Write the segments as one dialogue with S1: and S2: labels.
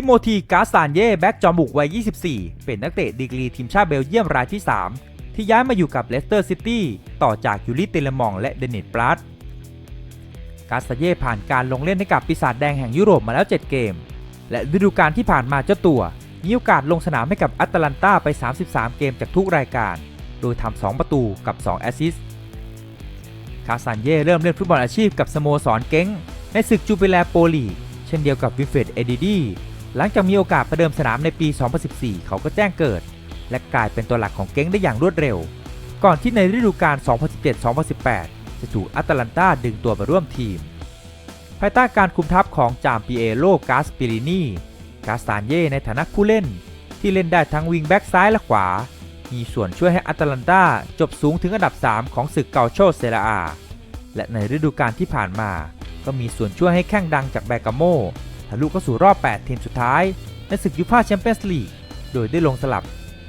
S1: ทิโมธีกาซานเย่แบ็กจอมบุกวัย 24 เป็นนักเตะดีกรีทีมชาติเบลเยียมรายที่ 3 ที่ย้ายมาอยู่กับเลสเตอร์ซิตี้ต่อจากยูริเตลมองและเดนิสปลัสกาซานเย่ผ่านการลงเล่นให้กับปีศาจแดงแห่งยุโรปมาแล้ว 7 เกม และฤดูกาลที่ผ่านมาเจ้าตัว มีโอกาสลงสนามให้กับอัตแลนตาไป 33 เกมจากทุกรายการ โดยทำ2ประตูกับ 2 แอสซิสต์คาซานเย่เริ่มเล่นฟุตบอลอาชีพกับสโมสรเก้งในศึกจูเปแลโปลีเช่นเดียวกับวินเฟรดเอดิดี หลังจากมีโอกาสประเดิมสนามในปี 2014 เขาก็แจ้งเกิด และกลายเป็นตัวหลักของเก้งได้อย่างรวดเร็ว ก่อนที่ในฤดูกาล 2017-2018 จะถูกอัตแลนตาดึงตัวมาร่วมทีม ภายใต้การคุมทัพของจามปิเอโลกาสปิรินีกาสตานเย่ในฐานะผู้เล่น ที่เล่นได้ทั้งวิงแบ็กซ้ายและขวา มีส่วนช่วยให้อัตแลนตาจบสูงถึงอันดับ 3 ของศึกเกาโชเซราอา และในฤดูกาลที่ผ่านมา ก็มีส่วนช่วยให้แข้งดังจากแบกาโม ทะลุเข้าสู่รอบ 8 ทีมสุดท้าย ในศึกยูฟ่าแชมเปี้ยนส์ลีก โดยได้ลงสลับ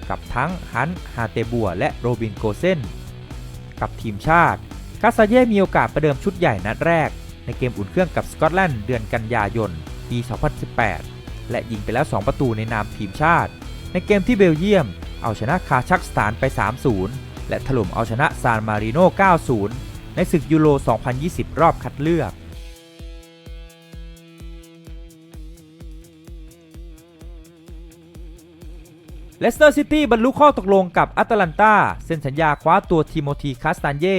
S1: กับทั้งฮันฮาเตบัว และโรบินโกเซน กับทีมชาติ คาซาเย่มีโอกาสประเดิมชุดใหญ่นัดแรก ในเกมอุ่นเครื่องกับสกอตแลนด์เดือนกันยายน ปี 2018 และยิงไปแล้ว 2 ประตูในนามทีมชาติ ในเกมที่เบลเยียม เอาชนะคาซัคสถานไป 3-0 และถล่มเอาชนะซานมาริโน 9-0 ในศึกยูโร 2020 รอบคัดเลือก เลสเตอร์ซิตี้บรรลุข้อตกลงกับอัตแลนตาเซ็นสัญญาคว้าตัวทิโมธีคาสตานเย่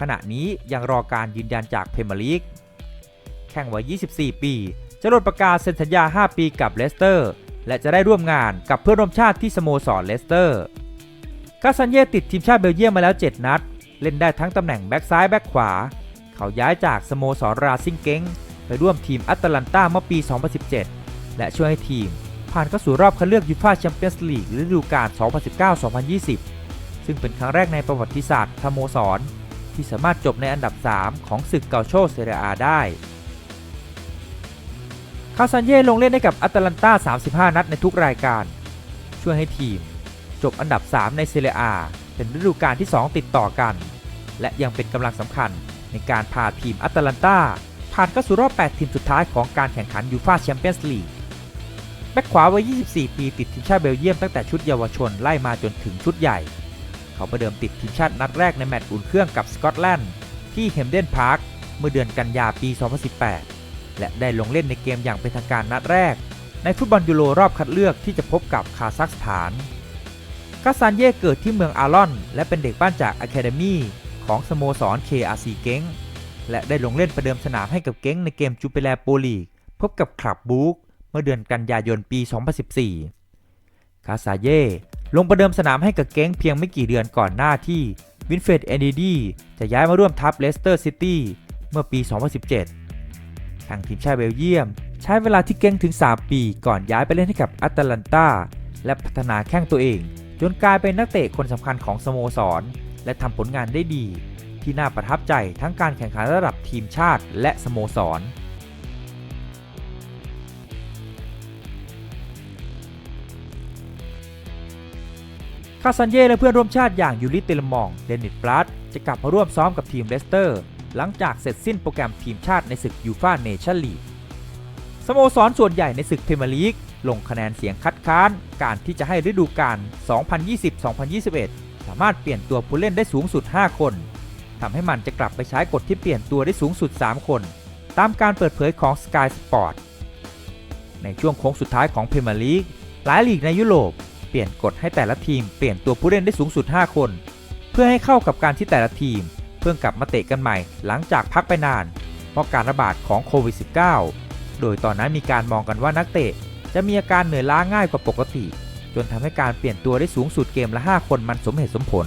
S1: ขณะนี้ยังรอการยืนยันจากเพมลีกแข่งวัย 24 ปีจะลดประกาศเซ็นสัญญา 5 ปีกับเลสเตอร์ และจะได้ร่วมงานกับเพื่อนร่วมชาติที่สโมสรเลสเตอร์คาซันเย่ติดทีมชาติเบลเยียมมาแล้ว 7 นัด เล่นได้ทั้งตำแหน่งแบ็กซ้ายแบ็กขวา เขาย้ายจากสโมสรราซิงเก้งไปร่วมทีมอัตแลนตาเมื่อปี 2017 และช่วยให้ทีม ผ่านเข้าสู่รอบคัดเลือกยูฟ่าแชมเปี้ยนส์ลีกฤดูกาล 2019-2020 ซึ่งเป็นครั้งแรกในประวัติศาสตร์สโมสร ที่สามารถจบในอันดับ 3 ของศึกเกาโชเซเรียอาได้ คาซันเย่ลงเล่นให้กับอัตแลนตา 35 นัดในทุกรายการ ช่วยให้ทีมจบอันดับ 3 ในเซเรียอา เป็นฤดูกาลที่ 2 ติดต่อกัน และยังเป็นกำลังสำคัญในการพาทีมอัตแลนตาผ่านเข้าสู่รอบ 8 ทีมสุดท้ายของการแข่งขันยูฟ่าแชมเปี้ยนส์ลีก บ็คขวาวัย 24 ปีติดทีมชาติเบลเยียมตั้งแต่ชุดเยาวชนไล่มาจนถึงชุดใหญ่ เขาประเดิมติดทีมชาตินัดแรกในแมตช์อุ่นเครื่องกับสกอตแลนด์ที่เฮมเดนพาร์คเมื่อเดือนกันยาปี 2018 และได้ลงเล่นในเกมอย่างเป็นทางการนัดแรก ในฟุตบอลยูโรรอบคัดเลือกที่จะพบกับคาซัคสถานคาซานเย่เกิดที่เมืองอารอน และเป็นเด็กบ้านจากอะคาเดมีของสโมสร KRC เก้งและได้ลงเล่นประเดิมสนามให้กับเก้งในเกมจูเปแลโปลีกพบกับคลับบูก เมื่อเดือนกันยายนปี 2014 คาซาเย่ลงประเดิมสนามให้กับเก้งเพียงไม่กี่เดือนก่อนหน้าที่วินเฟรดเอนิดีจะย้ายมาร่วมทัพเลสเตอร์ซิตี้เมื่อปี 2017 ทางทีมชาติเบลเยียม ใช้เวลาที่เก้งถึง 3 ปีก่อนย้ายไปเล่นให้กับแอตแลนตาและพัฒนาแข้งตัวเอง จนกลายเป็นนักเตะคนสำคัญของสโมสร และทำผลงานได้ดี ที่น่าประทับใจทั้งการแข่งขันระดับทีมชาติและสโมสร คาซันเย่และเพื่อนร่วมชาติอย่างยูริเตลมองเดนิสปลัสจะกลับมาร่วมซ้อมกับทีมเลสเตอร์ หลังจากเสร็จสิ้นโปรแกรมทีมชาติในศึกยูฟ่าเนชั่นลีกสโมสรส่วนใหญ่ในศึกพรีเมียร์ลีกลงคะแนนเสียงคัดค้าน การที่จะให้ฤดูกาล 2020-2021 สามารถเปลี่ยนตัวผู้เล่นได้สูงสุด 5 คนทำให้มันจะกลับไปใช้กฎที่เปลี่ยนตัวได้สูงสุด 3 คน ตามการเปิดเผยของ Sky Sport ในช่วงโค้งสุดท้ายของพรีเมียร์ลีกหลายลีกในยุโรป เปลี่ยนกฎให้แต่ละทีมเปลี่ยนตัวผู้เล่นได้สูงสุด 5 คน เพื่อให้เข้ากับการที่แต่ละทีม เพื่อกลับมาเตะกันใหม่หลังจากพักไปนาน เพราะการระบาดของโควิด -19 โดยตอนนั้นมีการมองกันว่านักเตะ จะมีอาการเหนื่อยล้าง่ายกว่าปกติ จนทำให้การเปลี่ยนตัวได้สูงสุดเกมละ 5 คนมันสมเหตุสมผล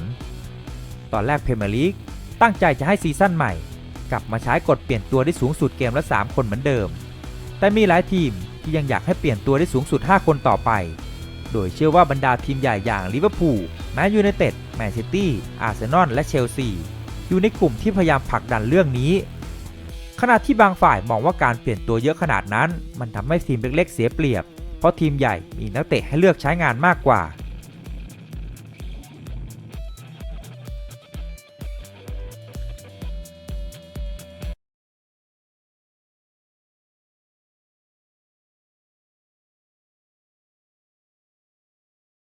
S1: ตอนแรกเพเมลีกตั้งใจจะให้ซีซั่นใหม่ กลับมาใช้กฎเปลี่ยนตัวได้สูงสุดเกมละ 3 คนเหมือนเดิม แต่มีหลายทีมที่ยังอยากให้เปลี่ยนตัวได้สูงสุด 5 คนต่อไป โดยเชื่อว่าบรรดาทีมใหญ่อย่างลิเวอร์พูล แมนยูไนเต็ด แมนซิตี้ อาร์เซนอล และเชลซี อยู่ในกลุ่มที่พยายามผลักดันเรื่องนี้ ขณะที่บางฝ่ายมองว่าการเปลี่ยนตัวเยอะขนาดนั้น มันทำให้ทีมเล็กๆเสียเปรียบ เพราะทีมใหญ่มีนักเตะให้เลือกใช้งานมากกว่า